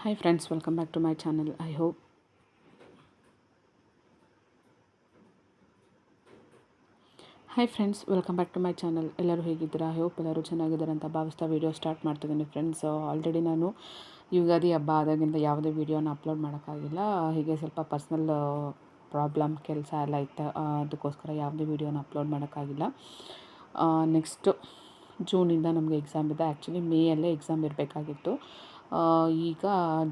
Hi friends welcome back to my channel I hope hi friends welcome back to my channel ಎಲ್ಲರೂ ಹೇಗಿದ್ದೀರಾ? I hope ಎಲ್ಲರೂ ಚೆನ್ನಾಗಿದ್ದಾರೆ ಅಂತ ಭಾವಿಸ್ತಾ ವೀಡಿಯೋ ಸ್ಟಾರ್ಟ್ ಮಾಡ್ತಿದ್ದೀನಿ ಫ್ರೆಂಡ್ಸ್ ಆಲ್ರೆಡಿ ನಾನು ಯುಗಾದಿ ಹಬ್ಬ ಆದಾಗಿಂದ ಯಾವುದೇ ವೀಡಿಯೋನ ಅಪ್ಲೋಡ್ ಮಾಡೋಕ್ಕಾಗಿಲ್ಲ. ಹೀಗೆ ಸ್ವಲ್ಪ ಪರ್ಸ್ನಲ್ ಪ್ರಾಬ್ಲಮ್ ಕೆಲಸ ಎಲ್ಲ ಇತ್ತು ಅದಕ್ಕೋಸ್ಕರ ಯಾವುದೇ ವೀಡಿಯೋನ ಅಪ್ಲೋಡ್ ಮಾಡೋಕ್ಕಾಗಿಲ್ಲ. ನೆಕ್ಸ್ಟು ಜೂನಿಂದ ನಮಗೆ ಎಕ್ಸಾಮ್ ಇದೆ. ಆ್ಯಕ್ಚುಲಿ ಮೇಯಲ್ಲೇ ಎಕ್ಸಾಮ್ ಇರಬೇಕಾಗಿತ್ತು. ಈಗ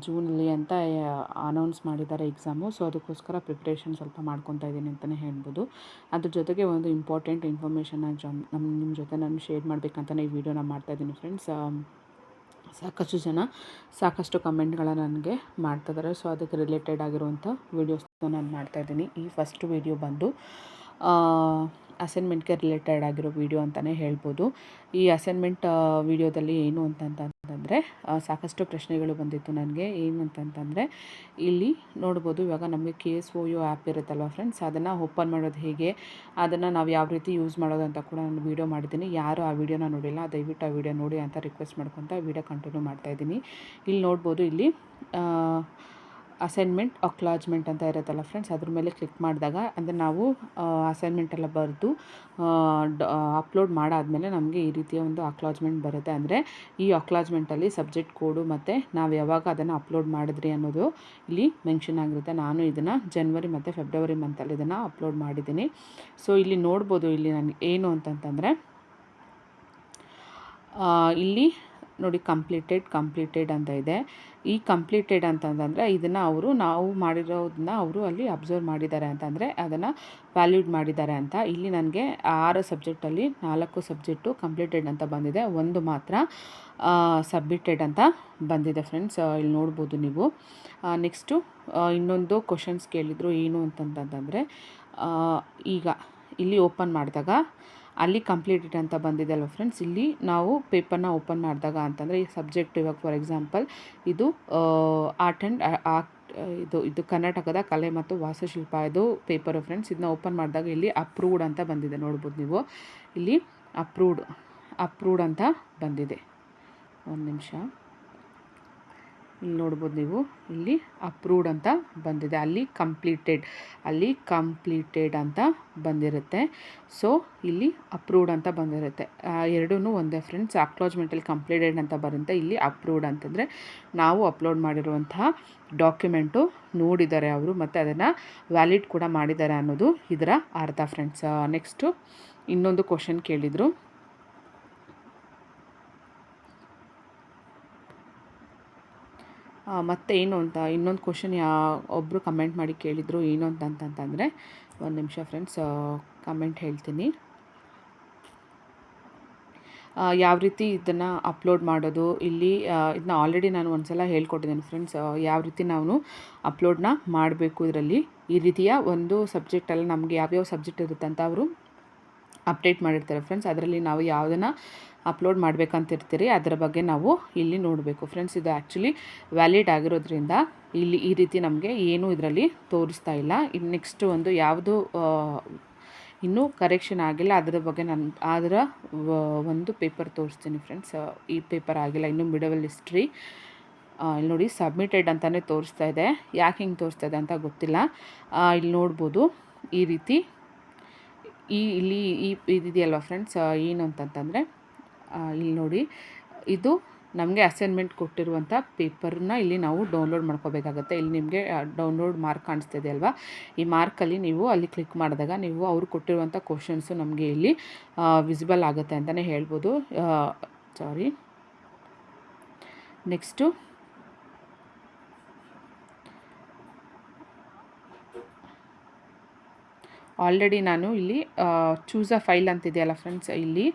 ಜೂನಲ್ಲಿ ಅಂತ ಅನೌನ್ಸ್ ಮಾಡಿದ್ದಾರೆ ಎಕ್ಸಾಮು ಸೊ ಅದಕ್ಕೋಸ್ಕರ ಪ್ರಿಪ್ರೇಷನ್ ಸ್ವಲ್ಪ ಮಾಡ್ಕೊತಾ ಇದ್ದೀನಿ ಅಂತಲೇ ಹೇಳ್ಬೋದು. ಅದ್ರ ಜೊತೆಗೆ ಒಂದು ಇಂಪಾರ್ಟೆಂಟ್ ಇನ್ಫಾರ್ಮೇಷನ್ನ ಜಮ್ ನಮ್ಮ ನಿಮ್ಮ ಜೊತೆ ನಾನು ಶೇರ್ ಮಾಡಬೇಕಂತಲೇ ಈ ವಿಡಿಯೋನ ಮಾಡ್ತಾಯಿದ್ದೀನಿ ಫ್ರೆಂಡ್ಸ್ ಸಾಕಷ್ಟು ಜನ ಸಾಕಷ್ಟು ಕಮೆಂಟ್ಗಳ ನನಗೆ ಮಾಡ್ತಿದ್ದಾರೆ ಸೊ ಅದಕ್ಕೆ ರಿಲೇಟೆಡ್ ಆಗಿರುವಂಥ ವೀಡಿಯೋಸ್ನ ನಾನು ಮಾಡ್ತಾಯಿದ್ದೀನಿ ಈ ಫಸ್ಟ್ ವೀಡಿಯೋ ಬಂದು ಅಸೈನ್ಮೆಂಟ್ಗೆ ರಿಲೇಟೆಡ್ ಆಗಿರೋ ವಿಡಿಯೋ ಅಂತಲೇ ಹೇಳ್ಬೋದು. ಈ ಅಸೈನ್ಮೆಂಟ್ ವಿಡಿಯೋದಲ್ಲಿ ಏನು ಅಂತಂತಂದರೆ ಸಾಕಷ್ಟು ಪ್ರಶ್ನೆಗಳು ಬಂದಿತ್ತು ನನಗೆ. ಏನು ಅಂತಂತಂದರೆ ಇಲ್ಲಿ ನೋಡ್ಬೋದು, ಇವಾಗ ನಮಗೆ K S O U app ಇರುತ್ತಲ್ವ ಫ್ರೆಂಡ್ಸ್ ಅದನ್ನು ಓಪನ್ ಮಾಡೋದು ಹೇಗೆ? ಅದನ್ನು ನಾವು ಯಾವ ರೀತಿ ಯೂಸ್ ಮಾಡೋದು ಅಂತ ಕೂಡ ನಾನು ವೀಡಿಯೋ ಮಾಡಿದ್ದೀನಿ. ಯಾರು ಆ ವಿಡಿಯೋನ ನೋಡಿಲ್ಲ, ದಯವಿಟ್ಟು ಆ ವಿಡಿಯೋ ನೋಡಿ ಅಂತ ರಿಕ್ವೆಸ್ಟ್ ಮಾಡ್ಕೊತ ವಿಡಿಯೋ ಕಂಟಿನ್ಯೂ ಮಾಡ್ತಾಯಿದ್ದೀನಿ ಇಲ್ಲಿ ನೋಡ್ಬೋದು, ಇಲ್ಲಿ ಅಸೈನ್ಮೆಂಟ್ ಅಕ್ಲಾಜ್ಮೆಂಟ್ ಅಂತ ಇರುತ್ತಲ್ಲ ಫ್ರೆಂಡ್ಸ್ ಅದ್ರ ಮೇಲೆ ಕ್ಲಿಕ್ ಮಾಡಿದಾಗ ಅಂದರೆ ನಾವು ಅಸೈನ್ಮೆಂಟ್ ಎಲ್ಲ ಬರೆದು ಅಪ್ಲೋಡ್ ಮಾಡಾದಮೇಲೆ ನಮಗೆ ಈ ರೀತಿಯ ಒಂದು ಅಕ್ಲಾಜ್ಮೆಂಟ್ ಬರುತ್ತೆ. ಅಂದರೆ ಈ ಅಕ್ಲಾಜ್ಮೆಂಟಲ್ಲಿ ಸಬ್ಜೆಕ್ಟ್ ಕೋಡು ಮತ್ತು ನಾವು ಯಾವಾಗ ಅದನ್ನು ಅಪ್ಲೋಡ್ ಮಾಡಿದ್ರಿ ಅನ್ನೋದು ಇಲ್ಲಿ ಮೆನ್ಷನ್ ಆಗಿರುತ್ತೆ. ನಾನು ಇದನ್ನು ಜನ್ವರಿ ಮತ್ತು ಫೆಬ್ರವರಿ ಮಂತಲ್ಲಿ ಇದನ್ನು ಅಪ್ಲೋಡ್ ಮಾಡಿದ್ದೀನಿ. ಸೊ ಇಲ್ಲಿ ನೋಡ್ಬೋದು ಇಲ್ಲಿ ನನಗೆ ಏನು ಅಂತಂತಂದರೆ ಇಲ್ಲಿ ನೋಡಿ ಕಂಪ್ಲೀಟೆಡ್ ಕಂಪ್ಲೀಟೆಡ್ ಅಂತ ಇದೆ. ಈ ಕಂಪ್ಲೀಟೆಡ್ ಅಂತಂದರೆ ಇದನ್ನು ಅವರು ನಾವು ಮಾಡಿರೋದನ್ನ ಅವರು ಅಲ್ಲಿ ಅಬ್ಸರ್ವ್ ಮಾಡಿದ್ದಾರೆ ಅಂತಂದರೆ ಅದನ್ನು ವ್ಯಾಲ್ಯೂಡ್ ಮಾಡಿದ್ದಾರೆ ಅಂತ. ಇಲ್ಲಿ ನನಗೆ ಆರು ಸಬ್ಜೆಕ್ಟಲ್ಲಿ ನಾಲ್ಕು ಸಬ್ಜೆಕ್ಟು ಕಂಪ್ಲೀಟೆಡ್ ಅಂತ ಬಂದಿದೆ. ಒಂದು ಮಾತ್ರ ಸಬ್ಮಿಟೆಡ್ ಅಂತ ಬಂದಿದೆ ಫ್ರೆಂಡ್ಸ್ ಇಲ್ಲಿ ನೋಡ್ಬೋದು ನೀವು. ನೆಕ್ಸ್ಟು ಇನ್ನೊಂದು ಕ್ವಶನ್ಸ್ ಕೇಳಿದರು ಏನು ಅಂತಂತಂದರೆ ಈಗ ಇಲ್ಲಿ ಓಪನ್ ಮಾಡಿದಾಗ ಅಲ್ಲಿ ಕಂಪ್ಲೀಟೆಡ್ ಅಂತ ಬಂದಿದೆ ಅಲ್ವ ಫ್ರೆಂಡ್ಸ್ ಇಲ್ಲಿ ನಾವು ಪೇಪರ್ನ ಓಪನ್ ಮಾಡಿದಾಗ ಅಂತಂದರೆ ಈ ಸಬ್ಜೆಕ್ಟ್ ಇವಾಗ ಫಾರ್ ಎಕ್ಸಾಂಪಲ್ ಇದು ಆರ್ಟ್ ಆ್ಯಂಡ್ ಆರ್ಟ್ ಇದು ಇದು ಕರ್ನಾಟಕದ ಕಲೆ ಮತ್ತು ವಾಸ್ತುಶಿಲ್ಪ. ಇದು ಪೇಪರು ಫ್ರೆಂಡ್ಸ್ ಇದನ್ನ ಓಪನ್ ಮಾಡಿದಾಗ ಇಲ್ಲಿ ಅಪ್ರೂವ್ಡ್ ಅಂತ ಬಂದಿದೆ, ನೋಡ್ಬೋದು ನೀವು. ಇಲ್ಲಿ ಅಪ್ರೂವ್ಡ್ ಅಪ್ರೂವ್ಡ್ ಅಂತ ಬಂದಿದೆ. ಒಂದು ನಿಮಿಷ. ಇಲ್ಲಿ ನೋಡ್ಬೋದು ನೀವು. ಇಲ್ಲಿ ಅಪ್ರೂವ್ಡ್ ಅಂತ ಬಂದಿದೆ. ಅಲ್ಲಿ ಕಂಪ್ಲೀಟೆಡ್ ಅಲ್ಲಿ ಕಂಪ್ಲೀಟೆಡ್ ಅಂತ ಬಂದಿರುತ್ತೆ. ಸೊ ಇಲ್ಲಿ ಅಪ್ರೂವ್ಡ್ ಅಂತ ಬಂದಿರುತ್ತೆ. ಎರಡೂ ಒಂದೇ ಫ್ರೆಂಡ್ಸ್ ಅಕ್ಲೋಜ್ಮೆಂಟಲ್ಲಿ ಕಂಪ್ಲೀಟೆಡ್ ಅಂತ ಬರುತ್ತೆ. ಇಲ್ಲಿ ಅಪ್ರೂವ್ಡ್ ಅಂತಂದರೆ ನಾವು ಅಪ್ಲೋಡ್ ಮಾಡಿರುವಂತಹ ಡಾಕ್ಯುಮೆಂಟು ನೋಡಿದ್ದಾರೆ ಅವರು ಮತ್ತು ಅದನ್ನು ವ್ಯಾಲಿಡ್ ಕೂಡ ಮಾಡಿದ್ದಾರೆ ಅನ್ನೋದು ಇದರ ಅರ್ಥ ಫ್ರೆಂಡ್ಸ್ ನೆಕ್ಸ್ಟು ಇನ್ನೊಂದು ಕ್ವಶನ್ ಕೇಳಿದರು. ಮತ್ತು ಏನು ಅಂತ, ಇನ್ನೊಂದು ಕ್ವಶನ್ ಯಾ ಒಬ್ಬರು ಕಮೆಂಟ್ ಮಾಡಿ ಕೇಳಿದರು ಏನು ಅಂತಂತಂತಂದರೆ ಒಂದು ನಿಮಿಷ ಫ್ರೆಂಡ್ಸ್ ಕಮೆಂಟ್ ಹೇಳ್ತೀನಿ. ಯಾವ ರೀತಿ ಇದನ್ನು ಅಪ್ಲೋಡ್ ಮಾಡೋದು, ಇಲ್ಲಿ ಇದನ್ನ ಆಲ್ರೆಡಿ ನಾನು ಒಂದು ಸಲ ಹೇಳ್ಕೊಟ್ಟಿದ್ದೀನಿ ಫ್ರೆಂಡ್ಸ್ ಯಾವ ರೀತಿ ನಾವು ಅಪ್ಲೋಡ್ನ ಮಾಡಬೇಕು ಇದರಲ್ಲಿ. ಈ ರೀತಿಯ ಒಂದು ಸಬ್ಜೆಕ್ಟಲ್ಲಿ ನಮಗೆ ಯಾವ್ಯಾವ ಸಬ್ಜೆಕ್ಟ್ ಇರುತ್ತೆ ಅಂತ ಅವರು ಅಪ್ಡೇಟ್ ಮಾಡಿರ್ತಾರೆ ಫ್ರೆಂಡ್ಸ್. ಅದರಲ್ಲಿ ನಾವು ಯಾವುದನ್ನು ಅಪ್ಲೋಡ್ ಮಾಡಬೇಕಂತಿರ್ತೀರಿ, ಅದರ ಬಗ್ಗೆ ನಾವು ಇಲ್ಲಿ ನೋಡಬೇಕು. ಫ್ರೆಂಡ್ಸ್, ಇದು ಆ್ಯಕ್ಚುಲಿ ವ್ಯಾಲಿಡ್ ಆಗಿರೋದ್ರಿಂದ ಇಲ್ಲಿ ಈ ರೀತಿ ನಮಗೆ ಏನೂ ಇದರಲ್ಲಿ ತೋರಿಸ್ತಾ ಇಲ್ಲ. ಇನ್ನು ನೆಕ್ಸ್ಟ್ ಒಂದು ಯಾವುದು ಇನ್ನೂ ಕರೆಕ್ಷನ್ ಆಗಿಲ್ಲ, ಅದರ ಬಗ್ಗೆ ನಾನು, ಅದರ ಒಂದು ಪೇಪರ್ ತೋರಿಸ್ತೀನಿ ಫ್ರೆಂಡ್ಸ್. ಈ ಪೇಪರ್ ಆಗಿಲ್ಲ, ಇನ್ನು ಮಿಡವಲ್ ಹಿಸ್ಟ್ರಿ ಇಲ್ಲಿ ನೋಡಿ ಸಬ್ಮಿಟೆಡ್ ಅಂತಲೇ ತೋರಿಸ್ತಾ ಇದೆ. ಯಾಕೆ ಹಿಂಗೆ ತೋರಿಸ್ತಾ ಇದೆ ಅಂತ ಗೊತ್ತಿಲ್ಲ. ಇಲ್ಲಿ ನೋಡ್ಬೋದು ಈ ರೀತಿ ಈ ಇಲ್ಲಿ ಈ ಇದಿದೆಯಲ್ವ ಫ್ರೆಂಡ್ಸ್? ಏನು ಅಂತಂತಂದರೆ ಇಲ್ಲಿ ನೋಡಿ. ಇದು ನಮಗೆ ಅಸೈನ್ಮೆಂಟ್ ಕೊಟ್ಟಿರುವಂಥ ಪೇಪರ್ನ ಇಲ್ಲಿ ನಾವು ಡೌನ್ಲೋಡ್ ಮಾಡ್ಕೋಬೇಕಾಗತ್ತೆ. ಇಲ್ಲಿ ನಿಮಗೆ ಡೌನ್ಲೋಡ್ ಮಾರ್ಕ್ ಕಾಣಿಸ್ತಿದೆ ಅಲ್ವಾ? ಈ ಮಾರ್ಕಲ್ಲಿ ನೀವು ಅಲ್ಲಿ ಕ್ಲಿಕ್ ಮಾಡಿದಾಗ ನೀವು ಅವರು ಕೊಟ್ಟಿರುವಂಥ ಕ್ವಶನ್ಸು ನಮಗೆ ಇಲ್ಲಿ ವಿಸಿಬಲ್ ಆಗುತ್ತೆ ಅಂತಲೇ ಹೇಳ್ಬೋದು. ಸಾರಿ ನೆಕ್ಸ್ಟು ಆಲ್ರೆಡಿ ನಾನು ಇಲ್ಲಿ ಚೂಸ್ ಅ ಫೈಲ್ ಅಂತಿದೆಯಲ್ಲ ಫ್ರೆಂಡ್ಸ್ ಇಲ್ಲಿ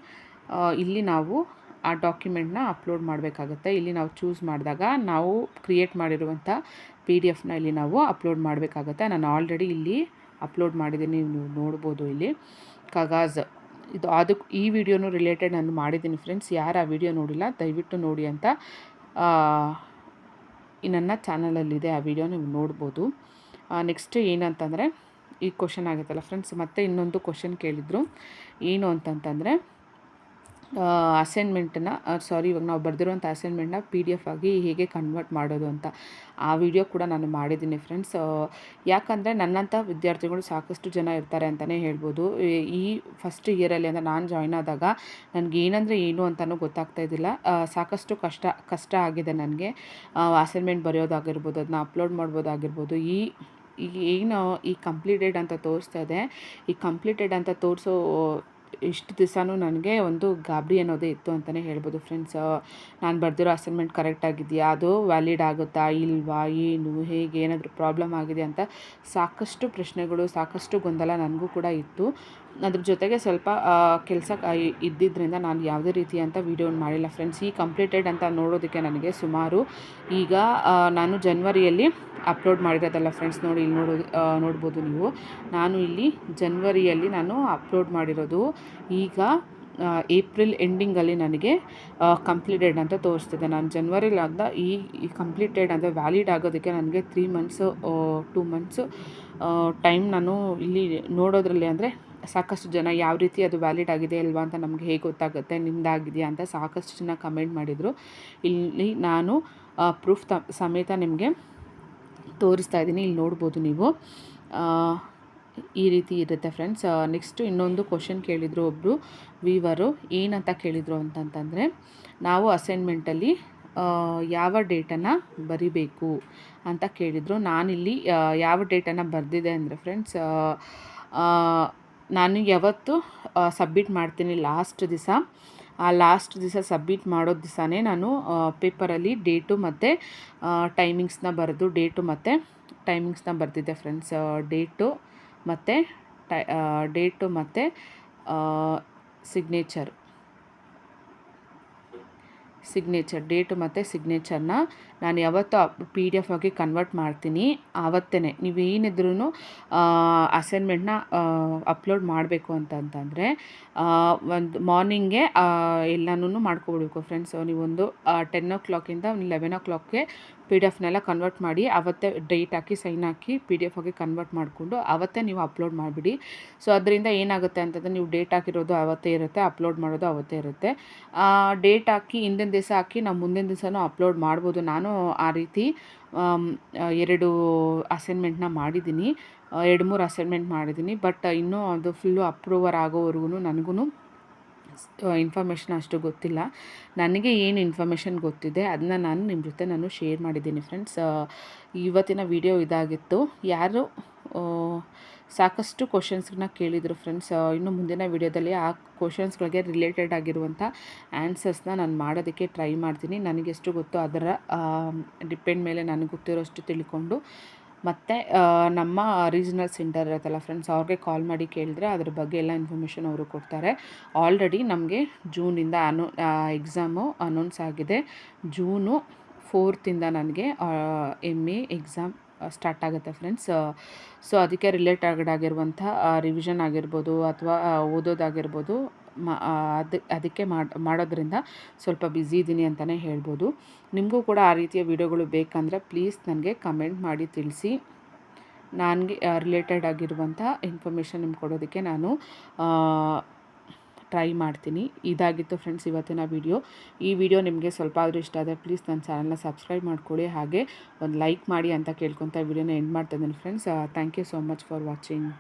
ಇಲ್ಲಿ ನಾವು ಆ ಡಾಕ್ಯುಮೆಂಟ್ನ ಅಪ್ಲೋಡ್ ಮಾಡಬೇಕಾಗುತ್ತೆ. ಇಲ್ಲಿ ನಾವು ಚೂಸ್ ಮಾಡಿದಾಗ ನಾವು ಕ್ರಿಯೇಟ್ ಮಾಡಿರುವಂಥ ಪಿ ಡಿ ಎಫ್ನ ಇಲ್ಲಿ ನಾವು ಅಪ್ಲೋಡ್ ಮಾಡಬೇಕಾಗುತ್ತೆ. ನಾನು ಆಲ್ರೆಡಿ ಇಲ್ಲಿ ಅಪ್ಲೋಡ್ ಮಾಡಿದ್ದೀನಿ, ನೀವು ನೋಡ್ಬೋದು ಇಲ್ಲಿ. ಕಗಾಜ್. ಇದು ಅದಕ್ಕೆ ಈ ವಿಡಿಯೋನು ರಿಲೇಟೆಡ್ ನಾನು ಮಾಡಿದ್ದೀನಿ ಫ್ರೆಂಡ್ಸ್ ಯಾರು ಆ ವಿಡಿಯೋ ನೋಡಿಲ್ಲ, ದಯವಿಟ್ಟು ನೋಡಿ ಅಂತ ನನ್ನ ಚಾನಲಲ್ಲಿದೆ ಆ ವಿಡಿಯೋ ನೀವು ನೋಡ್ಬೋದು. ನೆಕ್ಸ್ಟ್ ಏನಂತಂದರೆ ಈ ಕ್ವಶನ್ ಆಗುತ್ತಲ್ಲ ಫ್ರೆಂಡ್ಸ್ ಮತ್ತೆ ಇನ್ನೊಂದು ಕ್ವಶನ್ ಕೇಳಿದರು. ಏನು ಅಂತಂತಂದರೆ ಅಸೈನ್ಮೆಂಟನ್ನ ಸಾರಿ ಇವಾಗ ನಾವು ಬರೆದಿರುವಂಥ ಅಸೈನ್ಮೆಂಟ್ನ ಪಿ ಡಿ ಎಫ್ ಆಗಿ ಹೇಗೆ ಕನ್ವರ್ಟ್ ಮಾಡೋದು ಅಂತ. ಆ ವಿಡಿಯೋ ಕೂಡ ನಾನು ಮಾಡಿದ್ದೀನಿ ಫ್ರೆಂಡ್ಸ್ ಯಾಕಂದರೆ ನನ್ನಂಥ ವಿದ್ಯಾರ್ಥಿಗಳು ಸಾಕಷ್ಟು ಜನ ಇರ್ತಾರೆ ಅಂತಲೇ ಹೇಳ್ಬೋದು. ಈ- ಫಸ್ಟ್ ಇಯರಲ್ಲಿ ಅಂದರೆ ನಾನು ಜಾಯ್ನ್ ಆದಾಗ ನನಗೆ ಏನಂದರೆ ಏನು ಅಂತಲೂ ಗೊತ್ತಾಗ್ತಾ ಇದ್ದಿಲ್ಲ. ಸಾಕಷ್ಟು ಕಷ್ಟ ಕಷ್ಟ ಆಗಿದೆ ನನಗೆ. ಅಸೈನ್ಮೆಂಟ್ ಬರೆಯೋದಾಗಿರ್ಬೋದು ಅದನ್ನ ಅಪ್ಲೋಡ್ ಮಾಡ್ಬೋದಾಗಿರ್ಬೋದು. ಈ ಏನು ಈ ಕಂಪ್ಲೀಟೆಡ್ ಅಂತ ತೋರಿಸ್ತಾ ಇದೆ. ಈ ಕಂಪ್ಲೀಟೆಡ್ ಅಂತ ತೋರಿಸೋ ಇಷ್ಟು ದಿವಸನೂ ನನಗೆ ಒಂದು ಗಾಬರಿ ಅನ್ನೋದೇ ಇತ್ತು ಅಂತಲೇ ಹೇಳ್ಬೋದು ಫ್ರೆಂಡ್ಸ್ ನಾನು ಬರೆದಿರೋ ಅಸೈನ್ಮೆಂಟ್ ಕರೆಕ್ಟ್ ಆಗಿದೆಯಾ? ಅದು ವ್ಯಾಲಿಡ್ ಆಗುತ್ತಾ? ಇಲ್ವಾ? ಏನು? ಹೇಗೆ? ಏನಾದರೂ ಪ್ರಾಬ್ಲಮ್ ಆಗಿದೆ ಅಂತ ಸಾಕಷ್ಟು ಪ್ರಶ್ನೆಗಳು, ಸಾಕಷ್ಟು ಗೊಂದಲ ನನಗೂ ಕೂಡ ಇತ್ತು. ಅದ್ರ ಜೊತೆಗೆ ಸ್ವಲ್ಪ ಕೆಲಸ ಇದ್ದಿದ್ದರಿಂದ ನಾನು ಯಾವುದೇ ರೀತಿಯಂಥ ವೀಡಿಯೋನ ಮಾಡಿಲ್ಲ ಫ್ರೆಂಡ್ಸ್ ಈ ಕಂಪ್ಲೀಟೆಡ್ ಅಂತ ನೋಡೋದಕ್ಕೆ ನನಗೆ ಸುಮಾರು ಈಗ ನಾನು ಜನ್ವರಿಯಲ್ಲಿ ಅಪ್ಲೋಡ್ ಮಾಡಿರೋದಲ್ಲ ಫ್ರೆಂಡ್ಸ್ ನೋಡಿ, ಇಲ್ಲಿ ನೋಡೋದು ನೋಡ್ಬೋದು ನೀವು. ನಾನು ಇಲ್ಲಿ ಜನ್ವರಿಯಲ್ಲಿ ನಾನು ಅಪ್ಲೋಡ್ ಮಾಡಿರೋದು ಈಗ ಏಪ್ರಿಲ್ ಎಂಡಿಂಗಲ್ಲಿ ನನಗೆ ಕಂಪ್ಲೀಟೆಡ್ ಅಂತ ತೋರಿಸ್ತಿದೆ. ನಾನು ಜನ್ವರಿಲಿ ಆದ ಈ ಕಂಪ್ಲೀಟೆಡ್ ಅಂದರೆ ವ್ಯಾಲಿಡ್ ಆಗೋದಕ್ಕೆ ನನಗೆ three months two months time ನಾನು ಇಲ್ಲಿ ನೋಡೋದ್ರಲ್ಲಿ ಅಂದರೆ ಸಾಕಷ್ಟು ಜನ ಯಾವ ರೀತಿ ಅದು ವ್ಯಾಲಿಡ್ ಆಗಿದೆ ಅಲ್ವಾ ಅಂತ ನಮಗೆ ಹೇಗೆ ಗೊತ್ತಾಗುತ್ತೆ, ನಿಮ್ದಾಗಿದೆಯಾ ಅಂತ ಸಾಕಷ್ಟು ಜನ ಕಮೆಂಟ್ ಮಾಡಿದರು. ಇಲ್ಲಿ ನಾನು ಪ್ರೂಫ್ ಸಮೇತ ನಿಮಗೆ ತೋರಿಸ್ತಾ ಇದ್ದೀನಿ. ಇಲ್ಲಿ ನೋಡ್ಬೋದು ನೀವು. ಈ ರೀತಿ ಇರುತ್ತೆ ಫ್ರೆಂಡ್ಸ್ ನೆಕ್ಸ್ಟು ಇನ್ನೊಂದು ಕ್ವಶನ್ ಕೇಳಿದರು ಒಬ್ಬರು ವೀವರು ಏನಂತ ಕೇಳಿದರು ಅಂತಂತಂದರೆ, ನಾವು ಅಸೈನ್ಮೆಂಟಲ್ಲಿ ಯಾವ ಡೇಟನ್ನು ಬರಿಬೇಕು ಅಂತ ಕೇಳಿದರು. ನಾನಿಲ್ಲಿ ಯಾವ ಡೇಟನ್ನು ಬರೆದಿದೆ ಅಂದರೆ ಫ್ರೆಂಡ್ಸ್ ನಾನು ಯಾವತ್ತು ಸಬ್ಮಿಟ್ ಮಾಡ್ತೀನಿ ಲಾಸ್ಟ್ ದಿವಸ ಆ ಲಾಸ್ಟ್ ದಿವಸ ಸಬ್ಮಿಟ್ ಮಾಡೋ ದಿವಸನೇ ನಾನು ಪೇಪರಲ್ಲಿ ಡೇಟು ಮತ್ತು ಟೈಮಿಂಗ್ಸ್ನ ಬರೆದು ಡೇಟು ಮತ್ತು ಟೈಮಿಂಗ್ಸ್ನ ಬರೆದಿದ್ದೆ ಫ್ರೆಂಡ್ಸ್ ಡೇಟು ಮತ್ತು ಟೈ ಡೇಟು ಮತ್ತು ಸಿಗ್ನೇಚರ್. ಸಿಗ್ನೇಚರ್, ಡೇಟು ಮತ್ತು ಸಿಗ್ನೇಚರ್ನ ನಾನು ಯಾವತ್ತು ಪಿ ಡಿ ಎಫ್ ಆಗಿ ಕನ್ವರ್ಟ್ ಮಾಡ್ತೀನಿ. ಆವತ್ತೇ ನೀವು ಏನಿದ್ರೂ ಅಸೈನ್ಮೆಂಟ್ನ ಅಪ್ಲೋಡ್ ಮಾಡಬೇಕು ಅಂತಂತಂದರೆ ಒಂದು ಮಾರ್ನಿಂಗೆ ಎಲ್ಲನೂ ಮಾಡ್ಕೊಬಿಡ್ಬೇಕು. ಫ್ರೆಂಡ್ಸ್, ನೀವೊಂದು ಟೆನ್ ಓ ಕ್ಲಾಕಿಂದ ಲೆವೆನ್ ಓ ಕ್ಲಾಕ್ಗೆ ಪಿ ಡಿ ಎಫ್ನೆಲ್ಲ ಕನ್ವರ್ಟ್ ಮಾಡಿ ಅವತ್ತೇ ಡೇಟ್ ಹಾಕಿ ಸೈನ್ ಹಾಕಿ ಪಿ ಡಿ ಎಫ್ ಆಗಿ ಕನ್ವರ್ಟ್ ಮಾಡಿಕೊಂಡು ಅವತ್ತೇ ನೀವು ಅಪ್ಲೋಡ್ ಮಾಡಿಬಿಡಿ. ಸೊ ಅದರಿಂದ ಏನಾಗುತ್ತೆ ಅಂತಂದರೆ ನೀವು ಡೇಟ್ ಹಾಕಿರೋದು ಅವತ್ತೇ ಇರುತ್ತೆ ಅಪ್ಲೋಡ್ ಮಾಡೋದು ಅವತ್ತೇ ಇರುತ್ತೆ. ಡೇಟ್ ಹಾಕಿ ಹಿಂದಿನ ದಿವಸ ಹಾಕಿ ನಾವು ಮುಂದಿನ ದಿವಸನೂ ಅಪ್ಲೋಡ್ ಮಾಡ್ಬೋದು. ನಾನು ಆ ರೀತಿ ಎರಡು ಅಸೈನ್ಮೆಂಟ್ನ ಮಾಡಿದ್ದೀನಿ. ಎರಡು ಮೂರು ಅಸೈನ್ಮೆಂಟ್ ಮಾಡಿದ್ದೀನಿ. ಬಟ್ ಇನ್ನೂ ಅದು ಫುಲ್ಲು ಅಪ್ರೂವರ್ ಆಗೋವರೆಗೂ ನನಗೂ ಇನ್ಫಾರ್ಮೇಷನ್ ಅಷ್ಟು ಗೊತ್ತಿಲ್ಲ. ನನಗೆ ಏನು ಇನ್ಫಾರ್ಮೇಷನ್ ಗೊತ್ತಿದೆ ಅದನ್ನ ನಾನು ನಿಮ್ಮ ಜೊತೆ ನಾನು ಶೇರ್ ಮಾಡಿದ್ದೀನಿ ಫ್ರೆಂಡ್ಸ್ ಇವತ್ತಿನ ವಿಡಿಯೋ ಇದಾಗಿತ್ತು. ಯಾರು ಸಾಕಷ್ಟು ಕ್ವಶನ್ಸ್ನ ಕೇಳಿದರು ಫ್ರೆಂಡ್ಸ್ ಇನ್ನು ಮುಂದಿನ ವಿಡಿಯೋದಲ್ಲಿ ಆ ಕ್ವಶನ್ಸ್ಗಳಿಗೆ ರಿಲೇಟೆಡ್ ಆಗಿರುವಂಥ ಆನ್ಸರ್ಸ್ನ ನಾನು ಮಾಡೋದಕ್ಕೆ ಟ್ರೈ ಮಾಡ್ತೀನಿ. ನನಗೆಷ್ಟು ಗೊತ್ತೋ ಅದರ ಡಿಪೆಂಡ್ ಮೇಲೆ ನನಗೆ ಗೊತ್ತಿರೋಷ್ಟು ತಿಳ್ಕೊಂಡು ಮತ್ತು ನಮ್ಮ ರೀಜನಲ್ ಸೆಂಟರ್ ಇರುತ್ತಲ್ಲ ಫ್ರೆಂಡ್ಸ್ ಅವ್ರಿಗೆ ಕಾಲ್ ಮಾಡಿ ಕೇಳಿದ್ರೆ ಅದ್ರ ಬಗ್ಗೆ ಎಲ್ಲ ಇನ್ಫಾರ್ಮೇಷನ್ ಅವರು ಕೊಡ್ತಾರೆ. ಆಲ್ರೆಡಿ ನಮಗೆ ಜೂನಿಂದ ಅನೌ ಎಕ್ಸಾಮು ಅನೌನ್ಸ್ ಆಗಿದೆ. ಜೂನು ಫೋರ್ತಿಂದ ನನಗೆ ಎಂ ಎ ಎಕ್ಸಾಮ್ ಸ್ಟಾರ್ಟ್ ಆಗುತ್ತೆ ಫ್ರೆಂಡ್ಸ್ ಸೊ ಅದಕ್ಕೆ ರಿಲೇಟೆಡ್ ಆಗಿರುವಂಥ ರಿವಿಷನ್ ಆಗಿರ್ಬೋದು ಅಥವಾ ಓದೋದಾಗಿರ್ಬೋದು ಅದು, ಅದಕ್ಕೆ ಮಾಡಿ, ಮಾಡೋದ್ರಿಂದ ಸ್ವಲ್ಪ ಬ್ಯುಸಿ ಇದ್ದೀನಿ ಅಂತಲೇ ಹೇಳ್ಬೋದು. ನಿಮಗೂ ಕೂಡ ಆ ರೀತಿಯ ವಿಡಿಯೋಗಳು ಬೇಕಂದರೆ ಪ್ಲೀಸ್ ನನಗೆ ಕಮೆಂಟ್ ಮಾಡಿ ತಿಳಿಸಿ. ನನಗೆ ರಿಲೇಟೆಡ್ ಆಗಿರುವಂಥ ಇನ್ಫಾರ್ಮೇಷನ್ ನಿಮ್ಗೆ ಕೊಡೋದಕ್ಕೆ ನಾನು ಟ್ರೈ ಮಾಡ್ತೀನಿ. ಇದಾಗಿತ್ತು ಫ್ರೆಂಡ್ಸ್ ಇವತ್ತಿನ ವಿಡಿಯೋ. ಈ ವಿಡಿಯೋ ನಿಮಗೆ ಸ್ವಲ್ಪ ಆದರೂ ಇಷ್ಟ ಆದರೆ ಪ್ಲೀಸ್ ನನ್ನ ಚಾನಲ್ನ ಸಬ್ಸ್ಕ್ರೈಬ್ ಮಾಡ್ಕೊಳ್ಳಿ. ಹಾಗೆ ಒಂದು ಲೈಕ್ ಮಾಡಿ ಅಂತ ಕೇಳ್ಕೊತ ವಿಡಿಯೋನ ಎಂಡ್ ಮಾಡ್ತಾ ಇದ್ದೀನಿ friends. Thank you so much for watching.